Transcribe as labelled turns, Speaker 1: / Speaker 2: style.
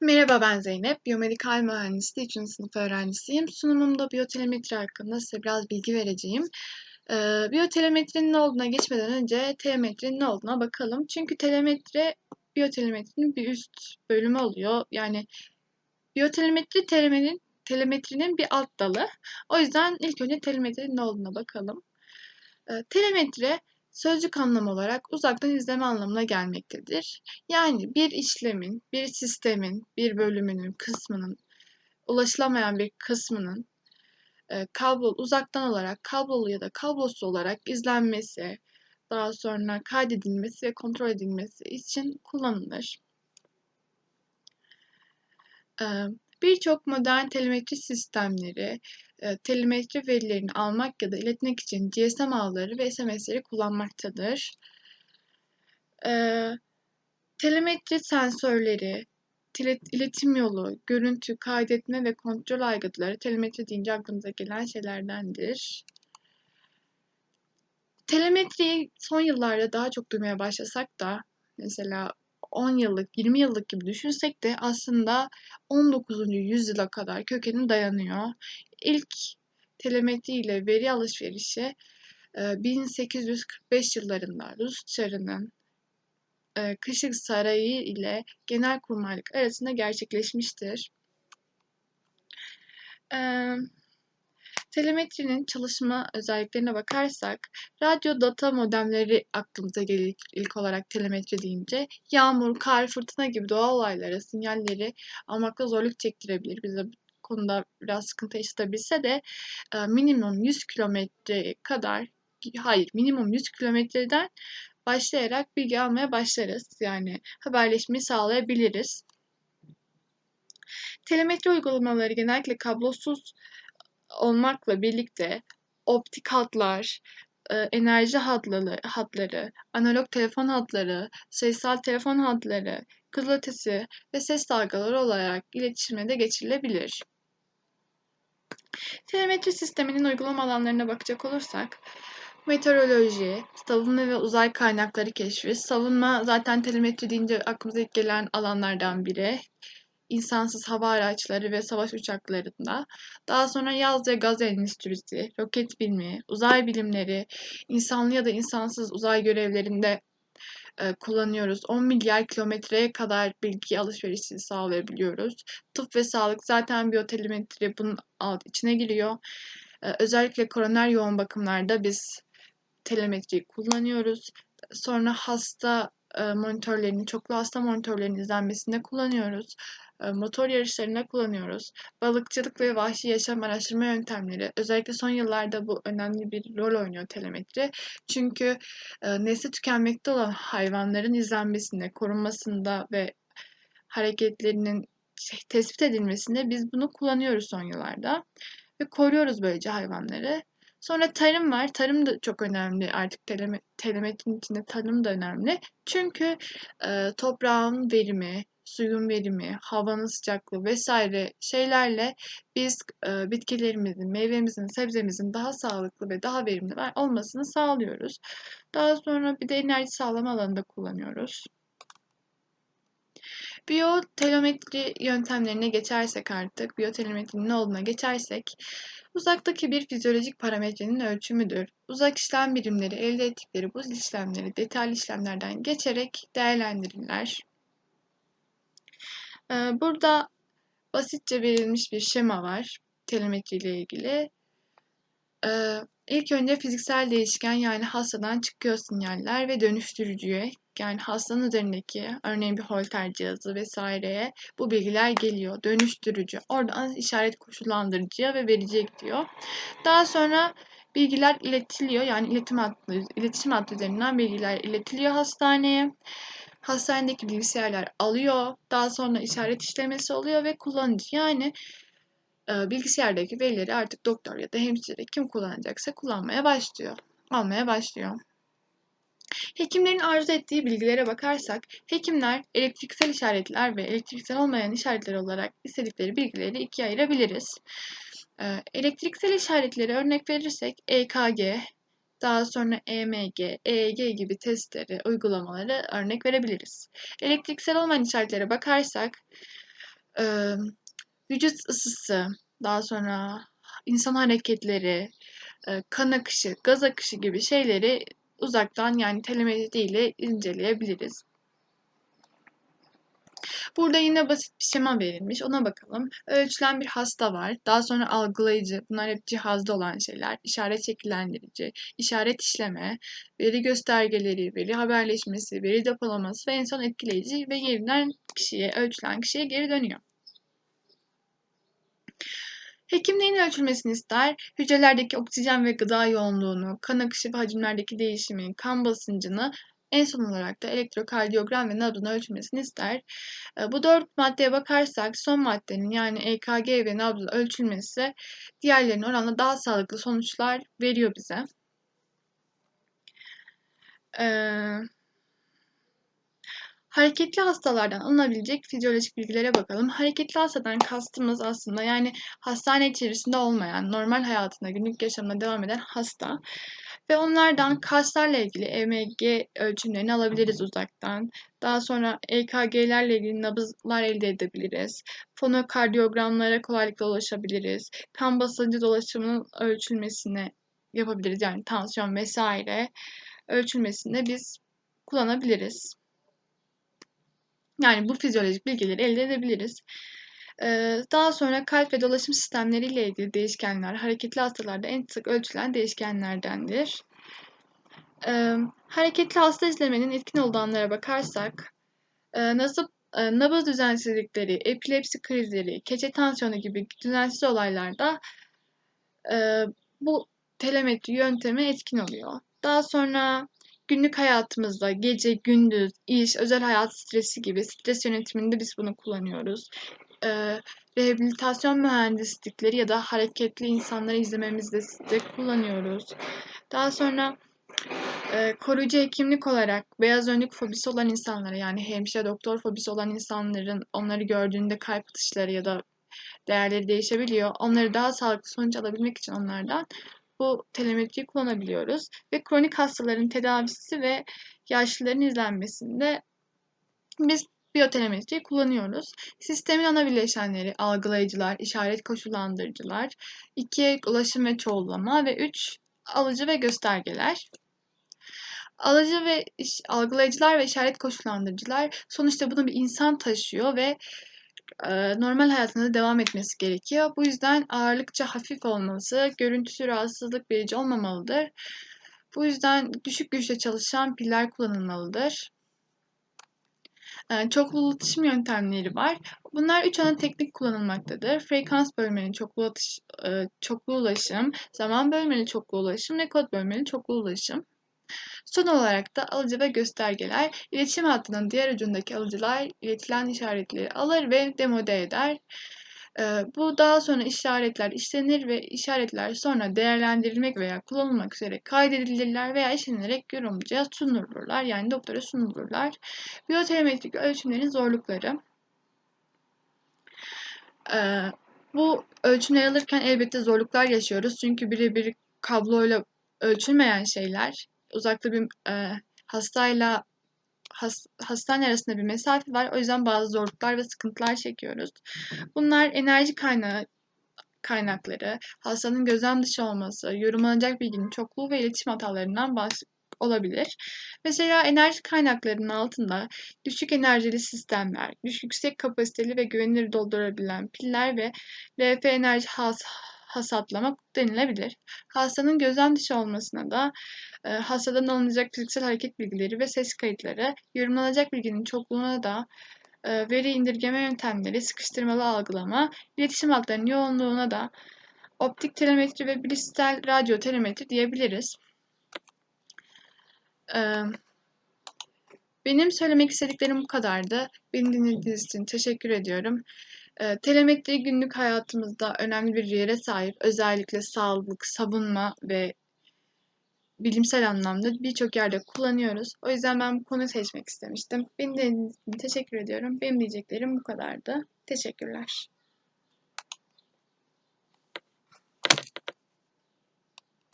Speaker 1: Merhaba ben Zeynep. Biyomedikal mühendisliği 3. sınıf öğrencisiyim. Sunumumda biyotelemetri hakkında size biraz bilgi vereceğim. Ee, biyotelemetrinin ne olduğuna geçmeden önce telemetrinin ne olduğuna bakalım. Çünkü telemetri biyotelemetrinin bir üst bölümü oluyor. Yani biyotelemetri telemetrinin, telemetrinin bir alt dalı. O yüzden ilk önce telemetrinin ne olduğuna bakalım. Ee, telemetri sözcük anlamı olarak uzaktan izleme anlamına gelmektedir. Yani bir işlemin, bir sistemin, bir bölümünün, kısmının, ulaşılamayan bir kısmının e, kablo uzaktan olarak kablolu ya da kablosuz olarak izlenmesi, daha sonra kaydedilmesi ve kontrol edilmesi için kullanılır. Ee, Birçok modern telemetri sistemleri e, telemetri verilerini almak ya da iletmek için GSM ağları ve SMS'leri kullanmaktadır. E, telemetri sensörleri, iletim yolu, görüntü, kaydetme ve kontrol aygıtları telemetri deyince aklımıza gelen şeylerdendir. Telemetriyi son yıllarda daha çok duymaya başlasak da mesela 10 yıllık, 20 yıllık gibi düşünsek de aslında 19. yüzyıla kadar kökeni dayanıyor. İlk telemetri ile veri alışverişi 1845 yıllarında Rus Çarı'nın Kışık Sarayı ile Genelkurmaylık arasında gerçekleşmiştir. Telemetrinin çalışma özelliklerine bakarsak, radyo data modemleri aklımıza gelir ilk olarak telemetri deyince. Yağmur, kar, fırtına gibi doğal olaylara sinyalleri almakta zorluk çektirebilir. Bize bu konuda biraz sıkıntı yaşatabilse de e, minimum 100 kilometre kadar, hayır minimum 100 kilometreden başlayarak bilgi almaya başlarız. Yani haberleşmeyi sağlayabiliriz. Telemetri uygulamaları genellikle kablosuz olmakla birlikte optik hatlar, e, enerji hatları, hatları, analog telefon hatları, sayısal telefon hatları, kızılötesi ve ses dalgaları olarak iletişime de geçirilebilir. Telemetri sisteminin uygulama alanlarına bakacak olursak, meteoroloji, savunma ve uzay kaynakları keşfi, savunma zaten telemetri deyince aklımıza ilk gelen alanlardan biri insansız hava araçları ve savaş uçaklarında. Daha sonra yaz ve gaz endüstrisi, roket bilimi, uzay bilimleri, insanlı ya da insansız uzay görevlerinde e, kullanıyoruz. 10 milyar kilometreye kadar bilgi alışverişini sağlayabiliyoruz. Tıp ve sağlık zaten biyotelemetri bunun alt içine giriyor. E, özellikle koroner yoğun bakımlarda biz telemetriyi kullanıyoruz. Sonra hasta e, monitörlerini, çoklu hasta monitörlerinin izlenmesinde kullanıyoruz. E, motor yarışlarında kullanıyoruz. Balıkçılık ve vahşi yaşam araştırma yöntemleri. Özellikle son yıllarda bu önemli bir rol oynuyor telemetri. Çünkü e, nesli tükenmekte olan hayvanların izlenmesinde, korunmasında ve hareketlerinin tespit edilmesinde biz bunu kullanıyoruz son yıllarda. Ve koruyoruz böylece hayvanları. Sonra tarım var. Tarım da çok önemli. Artık teleme, telemetrin içinde tarım da önemli. Çünkü e, toprağın verimi, suyun verimi, havanın sıcaklığı vesaire şeylerle biz e, bitkilerimizin, meyvemizin, sebzemizin daha sağlıklı ve daha verimli olmasını sağlıyoruz. Daha sonra bir de enerji sağlama alanında kullanıyoruz. Biyotelemetri yöntemlerine geçersek artık, biyotelemetrinin ne olduğuna geçersek, uzaktaki bir fizyolojik parametrenin ölçümüdür. Uzak işlem birimleri elde ettikleri bu işlemleri detaylı işlemlerden geçerek değerlendirirler. Ee, burada basitçe verilmiş bir şema var telemetri ile ilgili. Ee, ilk önce fiziksel değişken yani hastadan çıkıyor sinyaller ve dönüştürücüye yani hastanın üzerindeki örneğin bir holter cihazı vesaireye bu bilgiler geliyor. Dönüştürücü. Oradan işaret koşullandırıcıya ve vericiye gidiyor. Daha sonra bilgiler iletiliyor. Yani iletim hattı, iletişim hattı üzerinden bilgiler iletiliyor hastaneye. Hastanedeki bilgisayarlar alıyor. Daha sonra işaret işlemesi oluyor ve kullanıcı yani e, bilgisayardaki verileri artık doktor ya da hemşire kim kullanacaksa kullanmaya başlıyor. Almaya başlıyor. Hekimlerin arzu ettiği bilgilere bakarsak, hekimler elektriksel işaretler ve elektriksel olmayan işaretler olarak istedikleri bilgileri ikiye ayırabiliriz. Ee, elektriksel işaretleri örnek verirsek EKG, daha sonra EMG, EEG gibi testleri, uygulamaları örnek verebiliriz. Elektriksel olmayan işaretlere bakarsak, e, vücut ısısı, daha sonra insan hareketleri, e, kan akışı, gaz akışı gibi şeyleri uzaktan yani telemetri ile inceleyebiliriz. Burada yine basit bir şema verilmiş. Ona bakalım. Ölçülen bir hasta var. Daha sonra algılayıcı. Bunlar hep cihazda olan şeyler. İşaret şekillendirici, işaret işleme, veri göstergeleri, veri haberleşmesi, veri depolaması ve en son etkileyici ve yeniden kişiye, ölçülen kişiye geri dönüyor. Hekim neyin ölçülmesini ister? Hücrelerdeki oksijen ve gıda yoğunluğunu, kan akışı ve hacimlerdeki değişimi, kan basıncını, en son olarak da elektrokardiyogram ve nabzın ölçülmesini ister. E, bu dört maddeye bakarsak son maddenin yani EKG ve nabzın ölçülmesi diğerlerine oranla daha sağlıklı sonuçlar veriyor bize. Ee, Hareketli hastalardan alınabilecek fizyolojik bilgilere bakalım. Hareketli hastadan kastımız aslında yani hastane içerisinde olmayan, normal hayatında, günlük yaşamına devam eden hasta. Ve onlardan kaslarla ilgili EMG ölçümlerini alabiliriz uzaktan. Daha sonra EKG'lerle ilgili nabızlar elde edebiliriz. Fonokardiyogramlara kolaylıkla ulaşabiliriz. Kan basıncı dolaşımının ölçülmesini yapabiliriz. Yani tansiyon vesaire ölçülmesini biz kullanabiliriz. Yani bu fizyolojik bilgileri elde edebiliriz. Ee, daha sonra kalp ve dolaşım sistemleri ile ilgili değişkenler hareketli hastalarda en sık ölçülen değişkenlerdendir. Ee, hareketli hasta izlemenin etkin olduğu anlara bakarsak, e, nasıl e, nabız düzensizlikleri, epilepsi krizleri, keçe tansiyonu gibi düzensiz olaylarda e, bu telemetri yöntemi etkin oluyor. Daha sonra günlük hayatımızda gece, gündüz, iş, özel hayat stresi gibi stres yönetiminde biz bunu kullanıyoruz. Ee, rehabilitasyon mühendislikleri ya da hareketli insanları izlememizde de kullanıyoruz. Daha sonra e, koruyucu hekimlik olarak beyaz önlük fobisi olan insanlara yani hemşire doktor fobisi olan insanların onları gördüğünde kalp atışları ya da değerleri değişebiliyor. Onları daha sağlıklı sonuç alabilmek için onlardan bu telemetriyi kullanabiliyoruz. Ve kronik hastaların tedavisi ve yaşlıların izlenmesinde biz biyotelemetriyi kullanıyoruz. Sistemin ana bileşenleri algılayıcılar, işaret koşullandırıcılar, 2 ulaşım ve çoğullama ve 3 alıcı ve göstergeler. Alıcı ve iş, algılayıcılar ve işaret koşullandırıcılar sonuçta bunu bir insan taşıyor ve normal hayatına devam etmesi gerekiyor. Bu yüzden ağırlıkça hafif olması, görüntüsü rahatsızlık verici olmamalıdır. Bu yüzden düşük güçle çalışan piller kullanılmalıdır. Çoklu iletişim yöntemleri var. Bunlar üç ana teknik kullanılmaktadır. Frekans bölmeli çoklu, atış, çoklu ulaşım, zaman bölmeli çoklu ulaşım ve kod bölmeli çoklu ulaşım. Son olarak da alıcı ve göstergeler. İletişim hattının diğer ucundaki alıcılar iletilen işaretleri alır ve demode eder. Ee, bu daha sonra işaretler işlenir ve işaretler sonra değerlendirilmek veya kullanılmak üzere kaydedilirler veya işlenerek yorumcuya sunulurlar. Yani doktora sunulurlar. Biyotelemetrik ölçümlerin zorlukları. Ee, bu ölçümler alırken elbette zorluklar yaşıyoruz. Çünkü birebir kabloyla ölçülmeyen şeyler uzakta bir e, hastayla has, hastane arasında bir mesafe var. O yüzden bazı zorluklar ve sıkıntılar çekiyoruz. Bunlar enerji kaynağı kaynakları, hastanın gözlem dışı olması, yorumlanacak bilginin çokluğu ve iletişim hatalarından bahs olabilir. Mesela enerji kaynaklarının altında düşük enerjili sistemler, düşük yüksek kapasiteli ve güvenilir doldurabilen piller ve LF enerji has hasatlamak denilebilir. Hastanın gözlem dışı olmasına da e, hastadan alınacak fiziksel hareket bilgileri ve ses kayıtları, yorumlanacak bilginin çokluğuna da e, veri indirgeme yöntemleri, sıkıştırmalı algılama, iletişim hatlarının yoğunluğuna da optik telemetri ve bilişsel radyo telemetri diyebiliriz. E, benim söylemek istediklerim bu kadardı. Beni dinlediğiniz için teşekkür ediyorum. E, telemetri günlük hayatımızda önemli bir yere sahip. Özellikle sağlık, savunma ve bilimsel anlamda birçok yerde kullanıyoruz. O yüzden ben bu konuyu seçmek istemiştim. Beni dinlediğiniz için teşekkür ediyorum. Benim diyeceklerim bu kadardı. Teşekkürler.